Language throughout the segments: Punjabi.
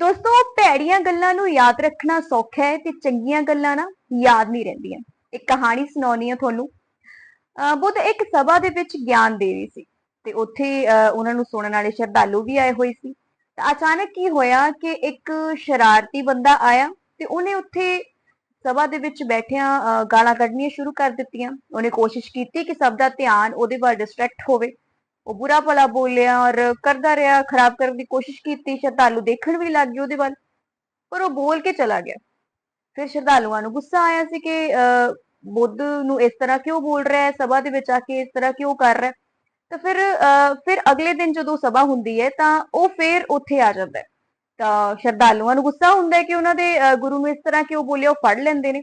ਦੋਸਤੋ ਭੈੜੀਆਂ ਗੱਲਾਂ ਨੂੰ ਯਾਦ ਰੱਖਣਾ ਸੌਖਾ ਹੈ ਤੇ ਚੰਗੀਆਂ ਗੱਲਾਂ ਨਾ ਯਾਦ ਨਹੀਂ ਰਹਿੰਦੀਆਂ। ਇੱਕ ਕਹਾਣੀ ਸੁਣਾਉਣੀ ਹੈ ਤੁਹਾਨੂੰ। ਬੁੱਧ ਇੱਕ ਸਭਾ ਦੇ ਵਿੱਚ ਗਿਆਨ ਦੇ ਰਹੀ ਸੀ ਤੇ ਉੱਥੇ ਉਹਨਾਂ ਨੂੰ ਸੁਣਨ ਵਾਲੇ ਸ਼ਰਧਾਲੂ ਵੀ ਆਏ ਹੋਏ ਸੀ। ਤਾਂ ਅਚਾਨਕ ਕੀ ਹੋਇਆ ਕਿ ਇੱਕ ਸ਼ਰਾਰਤੀ ਬੰਦਾ ਆਇਆ ਤੇ ਉਹਨੇ ਉੱਥੇ ਸਭਾ ਦੇ ਵਿੱਚ ਬੈਠਿਆਂ ਗਾਲਾਂ ਕੱਢਣੀਆਂ ਸ਼ੁਰੂ ਕਰ ਦਿੱਤੀਆਂ। ਉਹਨੇ ਕੋਸ਼ਿਸ਼ ਕੀਤੀ ਕਿ ਸਭ ਦਾ ਧਿਆਨ ਉਹਦੇ ਵੱਲ ਡਿਸਟਰੈਕਟ ਹੋਵੇ। ਉਹ ਬੁਰਾ ਭਲਾ ਬੋਲਿਆ ਔਰ ਕਰਦਾ ਰਿਹਾ ਖਰਾਬ ਕਰਨ ਦੀ ਕੋਸ਼ਿਸ਼ ਕੀਤੀ ਸ਼ਰਧਾਲੂ ਦੇਖਣ ਵੀ ਲੱਗ ਗਏ ਉਹਦੇ ਵੱਲ ਪਰ ਉਹ ਬੋਲ ਕੇ ਚਲਾ ਗਿਆ। ਫਿਰ ਸ਼ਰਧਾਲੂਆਂ ਨੂੰ ਗੁੱਸਾ ਆਇਆ ਸੀ ਕਿ ਅਹ, ਬੁੱਧ ਨੂੰ ਇਸ ਤਰ੍ਹਾਂ ਕਿਉਂ ਬੋਲ ਰਿਹਾ ਹੈ ਸਭਾ ਦੇ ਵਿੱਚ ਆ ਕੇ ਇਸ ਤਰ੍ਹਾਂ ਕਿਉਂ ਕਰ ਰਿਹਾ ਤਾਂ ਫਿਰ ਅਹ, ਫਿਰ ਅਗਲੇ ਦਿਨ ਜਦੋਂ ਸਭਾ ਹੁੰਦੀ ਹੈ ਤਾਂ ਉਹ ਫਿਰ ਉੱਥੇ ਆ ਜਾਂਦਾ ਤਾਂ ਸ਼ਰਧਾਲੂਆਂ ਨੂੰ ਗੁੱਸਾ ਹੁੰਦਾ ਹੈ ਕਿ ਉਹਨਾਂ ਦੇ ਅਹ, ਗੁਰੂ ਨੂੰ ਇਸ ਤਰ੍ਹਾਂ ਕਿਉਂ ਬੋਲਿਆ ਉਹ ਫੜ ਲੈਂਦੇ ਨੇ।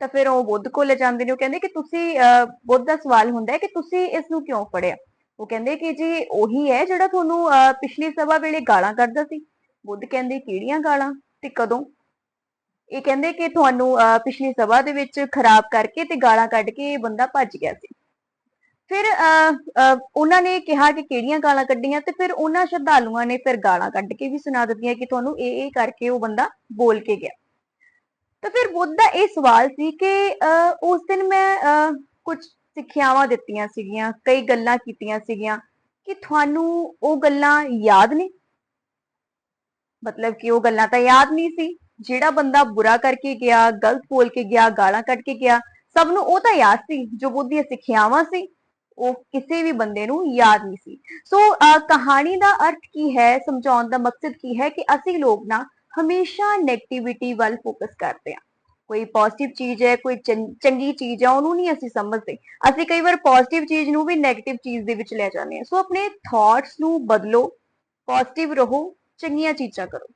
ਤਾਂ ਫਿਰ ਉਹ ਬੁੱਧ ਕੋਲ ਲੈ ਜਾਂਦੇ ਨੇ ਉਹ ਕਹਿੰਦੇ ਕਿ ਤੁਸੀਂ ਅਹ, ਬੁੱਧ ਦਾ ਸਵਾਲ ਹੁੰਦਾ ਹੈ ਕਿ ਤੁਸੀਂ ਇਸ ਨੂੰ ਕਿਉਂ ਫੜਿਆ? ਉਹ ਕਹਿੰਦੇ ਕਿ ਜੀ ਉਹੀ ਹੈ ਜਿਹੜਾ ਤੁਹਾਨੂੰ ਅਹ, ਪਿਛਲੀ ਸਭਾ ਵੇਲੇ ਗਾਲਾਂ ਕੱਢਦਾ ਸੀ। ਬੁੱਧ ਕਹਿੰਦੇ ਕਿਹੜੀਆਂ ਗਾਲਾਂ ਤੇ ਕਦੋਂ? ਇਹ ਕਹਿੰਦੇ ਕਿ ਤੁਹਾਨੂੰ ਪਿਛਲੀ ਸਭਾ ਦੇ ਵਿੱਚ ਖਰਾਬ ਕਰਕੇ ਤੇ ਗਾਲਾਂ ਕੱਢ ਕੇ ਇਹ ਬੰਦਾ ਭੱਜ ਗਿਆ ਸੀ। ਫਿਰ ਅਹ, ਉਹਨਾਂ ਨੇ ਕਿਹਾ ਕਿ ਕਿਹੜੀਆਂ ਗਾਲਾਂ ਕੱਢੀਆਂ ਤੇ ਫਿਰ ਉਹਨਾਂ ਸ਼ਰਧਾਲੂਆਂ ਨੇ ਫਿਰ ਗਾਲਾਂ ਕੱਢ ਕੇ ਵੀ ਸੁਣਾ ਦਿੱਤੀਆਂ ਕਿ ਤੁਹਾਨੂੰ ਇਹ ਇਹ ਕਰਕੇ ਉਹ ਬੰਦਾ ਬੋਲ ਕੇ ਗਿਆ। ਤਾਂ ਫਿਰ ਬੁੱਧ ਦਾ ਇਹ ਸਵਾਲ ਸੀ ਕਿ ਅਹ, ਉਸ ਦਿਨ ਮੈਂ ਕੁਝ ਸਿੱਖਿਆਵਾਂ ਦਿੱਤੀਆਂ ਸੀਗੀਆਂ ਕਈ ਗੱਲਾਂ ਕੀਤੀਆਂ ਸੀਗੀਆਂ ਕਿ ਤੁਹਾਨੂੰ ਉਹ ਗੱਲਾਂ ਯਾਦ ਨੇ? ਮਤਲਬ ਕਿ ਉਹ ਗੱਲਾਂ ਤਾਂ ਯਾਦ ਨਹੀਂ ਸੀ ਜਿਹੜਾ ਬੰਦਾ ਬੁਰਾ ਕਰਕੇ ਗਿਆ ਗਲਤ ਬੋਲ ਕੇ ਗਿਆ ਗਾਲਾਂ ਕੱਢ ਕੇ ਗਿਆ ਸਭ ਨੂੰ ਉਹ ਤਾਂ ਯਾਦ ਸੀ ਜੋ ਬੁੱਧ ਸਿੱਖਿਆਵਾਂ ਸੀ ਉਹ ਕਿਸੇ ਵੀ ਬੰਦੇ ਨੂੰ ਯਾਦ ਨਹੀਂ ਸੀ। ਸੋ ਅਹ, ਕਹਾਣੀ ਦਾ ਅਰਥ ਕੀ ਹੈ ਸਮਝਾਉਣ ਦਾ ਮਕਸਦ ਕੀ ਹੈ ਕਿ ਅਸੀਂ ਲੋਕ ਨਾ ਹਮੇਸ਼ਾ ਨੈਗੇਟਿਵਿਟੀ ਵੱਲ ਫੋਕਸ ਕਰਦੇ ਹਾਂ। ਕੋਈ ਪੋਜ਼ਿਟਿਵ ਚੀਜ਼ ਹੈ, ਕੋਈ ਚੰ- ਚੰਗੀ ਚੀਜ਼ ਹੈ, ਉਹਨੂੰ ਨਹੀਂ ਅਸੀਂ ਸਮਝਦੇ। ਅਸੀਂ ਕਈ ਵਾਰ ਪੋਜ਼ਿਟਿਵ ਚੀਜ਼ ਨੂੰ ਵੀ ਨੈਗੇਟਿਵ ਚੀਜ਼ ਦੇ ਵਿੱਚ ਲੈ ਜਾਂਦੇ ਹਾਂ। ਸੋ ਆਪਣੇ ਥਾਟਸ ਨੂੰ ਬਦਲੋ ਪੋਜ਼ਿਟਿਵ ਰਹੋ, ਚੰਗੀਆਂ ਚੀਜ਼ਾਂ ਕਰੋ।